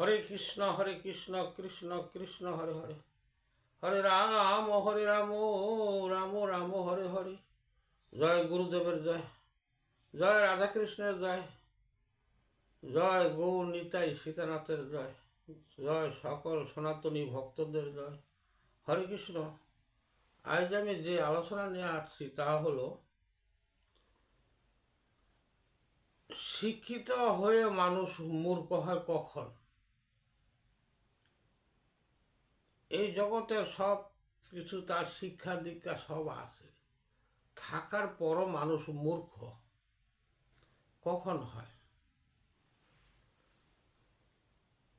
হরে কৃষ্ণ হরে কৃষ্ণ কৃষ্ণ কৃষ্ণ, হরে হরে। হরে রাম হরে রাম রাম রাম, হরে হরে। জয় গুরুদেবের জয়। জয় রাধাকৃষ্ণের জয়। জয় গৌর নিতাই সীতানাথের জয়। জয় সকল সনাতনী ভক্তদের জয়। হরে কৃষ্ণ। আজ আমি যে আলোচনা নিয়ে আসছি তা হলো, শিক্ষিত হয়ে মানুষ মূর্খ হয় কখন? এই জগতের সব কিছু তার শিক্ষা দীক্ষা সব আছে। থাকার পরও মানুষ মূর্খ। কখন হয়?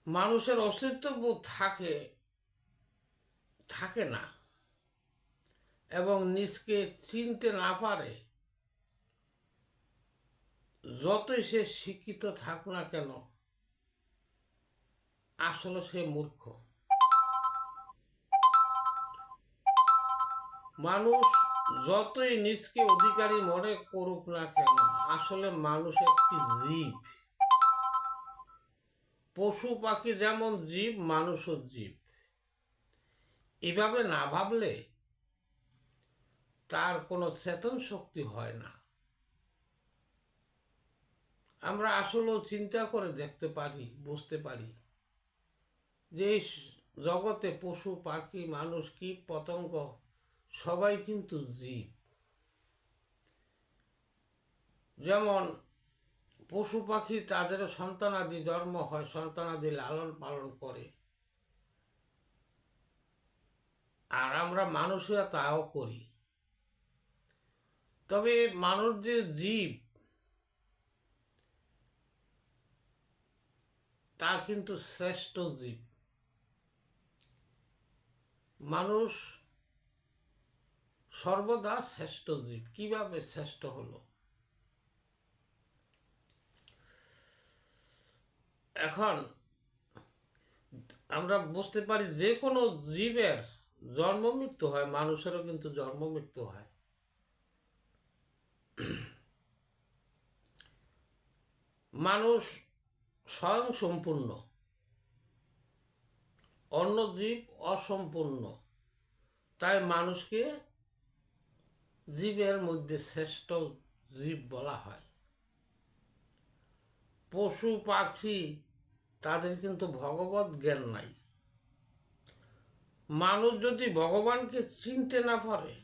মানুষের অস্তিত্ব বোধ থাকে থাকে না। এবং নিজকে চিনতে না পারে, যতই সে শিক্ষিত থাক না কেন, আসলে সে মূর্খ। মানুষ যতই নিজকে অধিকারী মনে করুক না কেন, আসলে মানুষ একটি জীব। পশু পাখি যেমন জীব, মানুষও জীব। এভাবে না ভাবলে তার কোনো চেতন শক্তি হয় না। আমরা আসলেও চিন্তা করে দেখতে পারি, বুঝতে পারি যে জগতে পশু, পাখি, মানুষ কীট পতঙ্গ সবাই কিন্তু জীব। যেমন পশু পাখি তাদের সন্তানাদি জন্ম হয়, সন্তানাদি লালন পালন করে। আর আমরা মানুষরা তাও করি। তবে মানুষ যে জীব তা কিন্তু শ্রেষ্ঠ জীব। মানুষ সর্বদা শ্রেষ্ঠ জীব কীভাবে শ্রেষ্ঠ হলো? এখন আমরা বুঝতে পারি যে কোনো জীবের জন্ম মৃত্যু হয়, মানুষেরও কিন্তু জন্ম মৃত্যু হয়। মানুষ স্বয়ং সম্পূর্ণ অন্য জীব অসম্পূর্ণ। তাই মানুষকে জীবের মধ্যে শ্রেষ্ঠ জীব বলা হয়। পশু, পাখি, তাদের কিন্তু ভগবত জ্ঞান নাই। মানুষ যদি ভগবানকে চিনতে না পারে,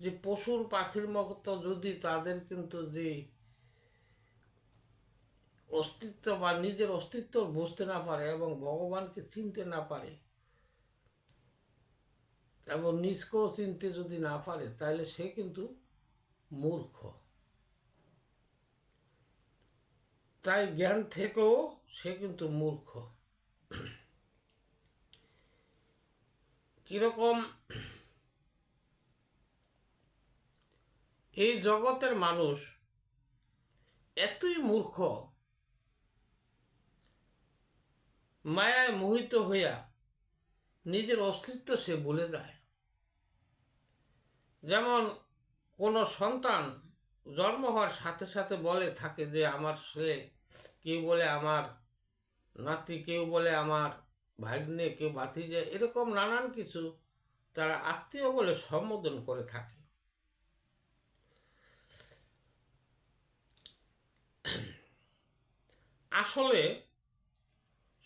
যে পশুর, পাখির মতো যদি তাদের কিন্তু যে অস্তিত্ব বা নিজের অস্তিত্ব বুঝতে না পারে এবং ভগবানকে চিনতে না পারে এবং নিজকেও চিনতে যদি না পারে, তাহলে সে কিন্তু মূর্খ। তাই জ্ঞান থেকেও সে কিন্তু মূর্খ। কীরকম এই জগতের মানুষ এতই মূর্খ, মায়ায় মোহিত হইয়া নিজের অস্তিত্ব সে ভুলে যায়। যেমন কোনো সন্তান জন্ম হওয়ার সাথে সাথে বলে থাকে যে আমার ছেলে, কেউ বলে আমার নাতি, কেউ বলে আমার ভাগ্নে, কেউ ভাতিজা, এরকম নানান কিছু তারা আত্মীয় বলে সম্বোধন করে থাকে। আসলে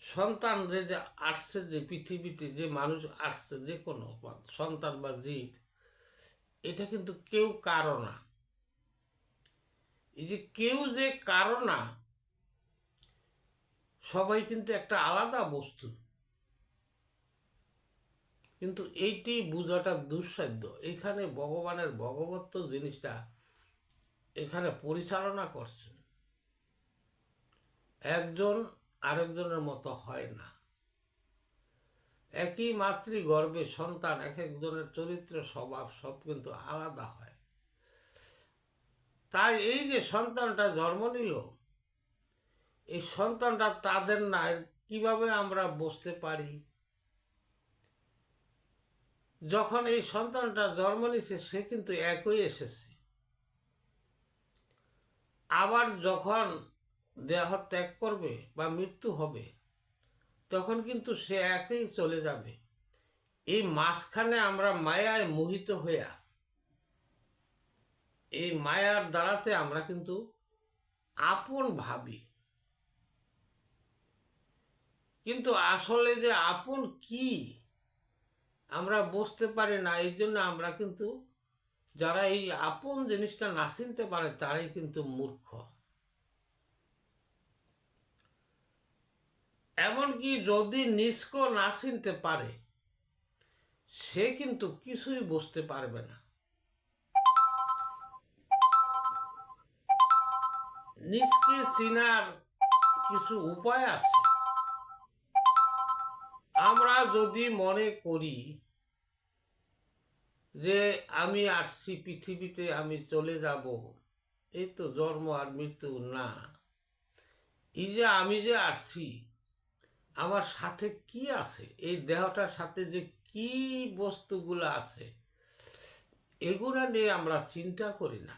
সন্তান যে আসছে, যে পৃথিবীতে যে মানুষ আসছে, যে কোনো সন্তান বা জীব এটা কিন্তু কেউ কারও না। এই যে কেউ যে কারও না, সবাই কিন্তু একটা আলাদা বস্তু। কিন্তু এইটি বোঝাটা দুঃসাধ্য। এখানে ভগবানের ভগবত্ব জিনিসটা এখানে পরিচালনা করছেন। একজন আরেকজনের মতো হয় না। একই মাতৃ গর্ভে সন্তান, এক একজনের চরিত্র, স্বভাব সব কিন্তু আলাদা হয়। তাই এই যে সন্তানটা জন্ম নিল, এই সন্তানটা তাদের না কীভাবে আমরা বুঝতে পারি? যখন এই সন্তানটা জন্ম নিছে, সে কিন্তু একই এসেছে। আবার যখন দেহ ত্যাগ করবে বা মৃত্যু হবে তখন কিন্তু সে একেই চলে যাবে। এই মাঝখানে আমরা মায়ায় মোহিত হইয়া, এই মায়ার দ্বারাতে আমরা কিন্তু আপন ভাবি। কিন্তু আসলে যে আপন কি, আমরা বুঝতে পারি না। এই জন্য আমরা কিন্তু যারা এই আপন জিনিসটা না চিনতে পারে, তারাই কিন্তু মূর্খ। এমনকি যদি নিষ্ক না চিনতে পারে, সে কিন্তু কিছুই বুঝতে পারবে না। নিজকে চিনার কিছু উপায় আছে। আমরা যদি মনে করি যে আমি আসছি পৃথিবীতে, আমি চলে যাব, এই তো জন্ম আর মৃত্যু না। এই যে আমি যে আসছি আমার সাথে কি আছে? এই দেহটার সাথে যে কি বস্তুগুলো আছে? এগুলা নিয়ে আমরা চিন্তা করি না।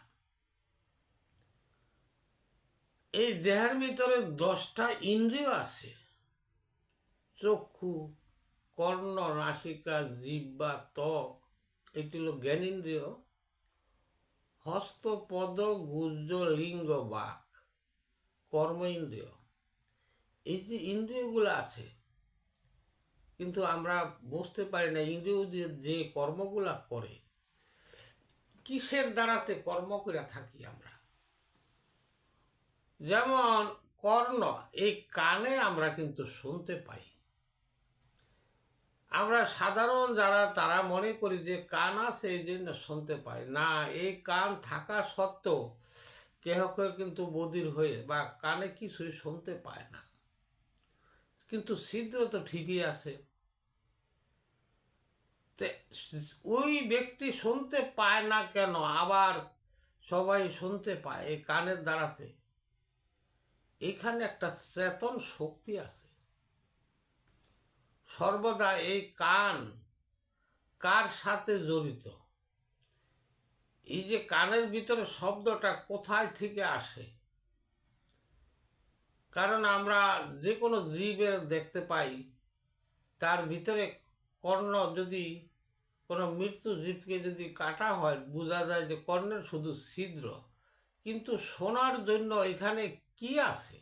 এই দেহের ভিতরে দশটা ইন্দ্রিয় আছে। চক্ষু, কর্ণ, নাসিকা জিব্বা ত্বক, এটি হলো জ্ঞানেন্দ্রিয় হস্ত, পদ, গুজ্জ, লিঙ্গ, বাক, কর্ম ইন্দ্রিয়। এই যে ইন্দ্রিয়গুলো আছে, কিন্তু আমরা বুঝতে পারি না ইন্দ্রিয় যে কর্মগুলা করে, কিসের দ্বারাতে কর্ম করে থাকি আমরা? যেমন কর্ণ, এই কানে আমরা কিন্তু শুনতে পাই। আমরা সাধারণ যারা, তারা মনে করি যে কান আছে, এই জন্য শুনতে পাই। না, এই কান থাকা সত্ত্বেও কেহ কেউ কিন্তু বদির হয়ে বা কানে কিছুই শুনতে পায় না। কিন্তু ছিদ্র তো ঠিকই আছে। ওই ব্যক্তি শুনতে পায় না কেন? আবার সবাই শুনতে পায় এই কানের দ্বারাতে। এখানে একটা চেতন শক্তি আছে। সর্বদা এই কান কার সাথে জড়িত? এই যে কানের ভিতরে শব্দটা কোথায় থেকে আসে? কারণ আমরা যে কোনো জীবের দেখতে পাই, তার ভিতরে কর্ণ যদি কোনো মৃত্যু জীবকে যদি কাটা হয়, বোঝা যায় যে কর্ণের শুধু ছিদ্র। কিন্তু শোনার জন্য এখানে কি আছে?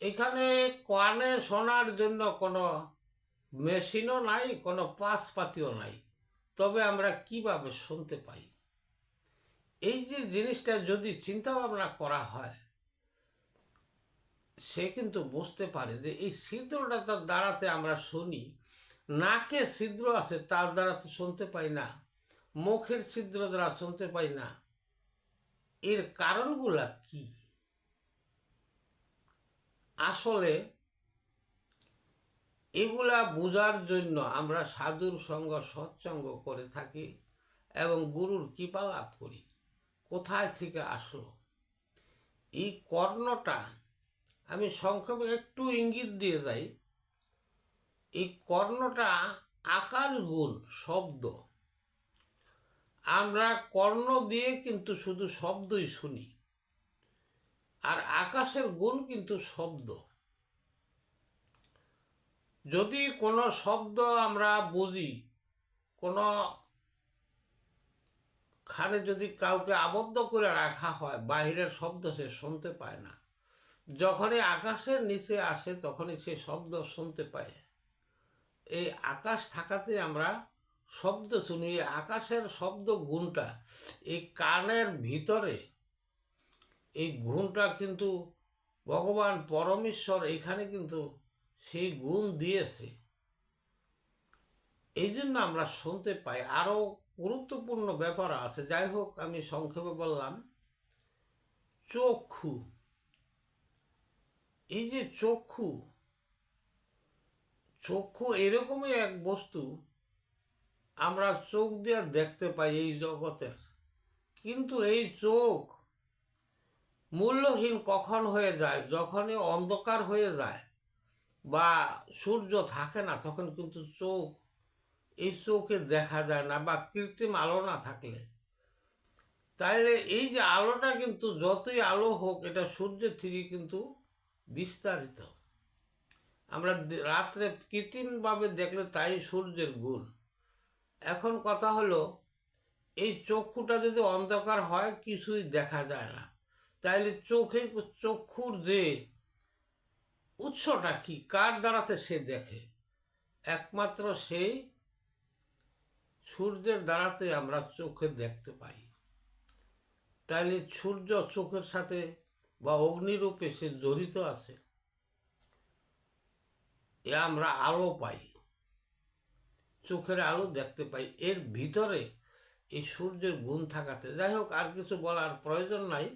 এখানে কানে শোনার জন্য কোনো মেশিনও নাই, কোনো পাশপাতিও নাই। তবে আমরা কীভাবে শুনতে পাই? এই যে জিনিসটা যদি চিন্তা ভাবনা করা হয় সে কিন্তু বুঝতে পারে যে এই ছিদ্রটা তার দ্বারাতে আমরা শুনি। নাকে ছিদ্র আছে, তার দ্বারা তো শুনতে পাই না। মুখের ছিদ্র দ্বারা শুনতে পাই না। এর কারণগুলা কি? আসলে এগুলা বোঝার জন্য আমরা সাধুর সঙ্গ সৎসঙ্গ করে থাকি এবং গুরুর কৃপা লাভ করি। কোথায় থেকে আসলো? এই কর্ণটা আমি সংক্ষেপে একটু ইঙ্গিত দিয়ে যাই। এই কর্ণটা আকার গুণ, শব্দ। আমরা কর্ণ দিয়ে কিন্তু শুধু শব্দই শুনি। আর আকাশের গুণ কিন্তু শব্দ। যদি কোনো শব্দ আমরা বুঝি, কোনো খানে যদি কাউকে আবদ্ধ করে রাখা হয়, বাহিরের শব্দ সে শুনতে পায় না। যখনই আকাশের নিচে আসে, তখনই সে শব্দ শুনতে পায়। এই আকাশ থাকাতে আমরা শব্দ শুনি, এই আকাশের শব্দ গুণটা, এই কানের ভিতরে, এই গুণটা কিন্তু ভগবান পরমেশ্বর এখানে কিন্তু সেই গুণ দিয়েছে। এই জন্য আমরা শুনতে পাই। আরও গুরুত্বপূর্ণ ব্যাপার আছে। যাই হোক, আমি সংক্ষেপে বললাম, চক্ষু এই যে চক্ষু চক্ষু এরকমই এক বস্তু আমরা চোখ দিয়ে দেখতে পাই এই জগতের। কিন্তু এই চোখ মূল্যহীন কখন হয়ে যায়? যখনই অন্ধকার হয়ে যায় বা সূর্য থাকে না, তখন কিন্তু চোখ, এই চোখে দেখা যায় না বা কৃত্রিম আলো না থাকলে। তাইলে এই যে আলোটা কিন্তু যতই আলো হোক, এটা সূর্যের থেকে কিন্তু বিস্তারিত। আমরা রাত্রে কৃত্রিমভাবে দেখলে তাই সূর্যের গুণ। এখন কথা হলো, এই চক্ষুটা যদি অন্ধকার হয়, কিছুই দেখা যায় না। তাইলে চোখে চক্ষুর যে উৎসটা কি, কার দ্বারাতে সে দেখে? একমাত্র সেই সূর্যের দ্বারাতে আমরা চোখে দেখতে পাই। তাইলে সূর্য চোখের সাথে বা অগ্নিরূপে সে জড়িত আছে, এ আমরা আলো পাই, চোখের আলো দেখতে পাই। এর ভিতরে এই সূর্যের গুণ থাকাতে, যাই হোক, আর কিছু বলার প্রয়োজন নাই।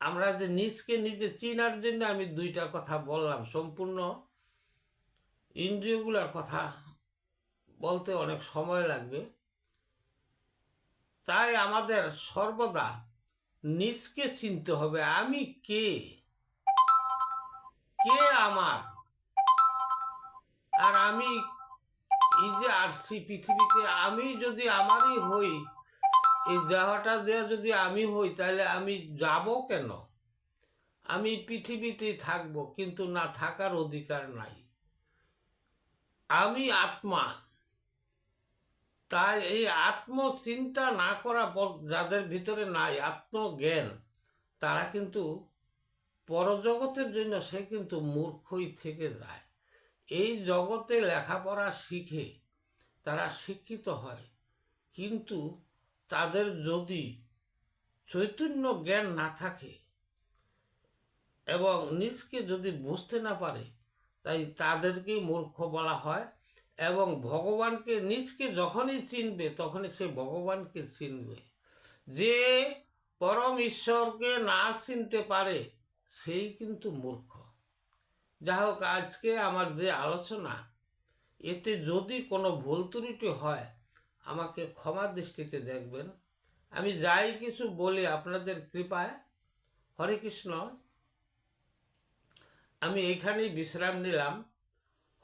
আমরা যে নিজকে নিজে চিনার জন্য আমি দুইটা কথা বললাম। সম্পূর্ণ ইন্দ্রিয়গুলোর কথা বলতে অনেক সময় লাগবে। তাই আমাদের সর্বদা নিজকে চিনতে হবে, আমি কে? কে আমার? আর আমি এই যে আসছি পৃথিবীতে আমি যদি আমারই হই, এই দেহটা দেওয়া যদি আমি হই, তাহলে আমি যাব কেন? আমি পৃথিবীতেই থাকব, কিন্তু না থাকার অধিকার নাই। আমি আত্মা। তাই এই আত্মচিন্তা না করা যাদের ভিতরে নাই, আত্মজ্ঞান, তারা কিন্তু পরজগতের জন্য সে কিন্তু মূর্খই থেকে যায়। এই জগতে লেখাপড়া শিখে তারা শিক্ষিত হয়। কিন্তু তাদের যদি চৈতন্য জ্ঞান না থাকে এবং নিজকে যদি বুঝতে না পারে, তাই তাদেরকেই মূর্খ বলা হয়। এবং ভগবানকে নিজকে যখনই চিনবে, তখনই সে ভগবানকে চিনবে। যে পরম ঈশ্বরকে না চিনতে পারে, সেই কিন্তু মূর্খ। যা হোক আজকে আমার যে আলোচনা, এতে যদি কোনো ভুল ত্রুটি হয়, আমাকে ক্ষমা দৃষ্টিতে দেখবেন। আমি যাই কিছু বলি আপনাদের কৃপায়। হরে কৃষ্ণ। আমি এখানেই বিশ্রাম নিলাম।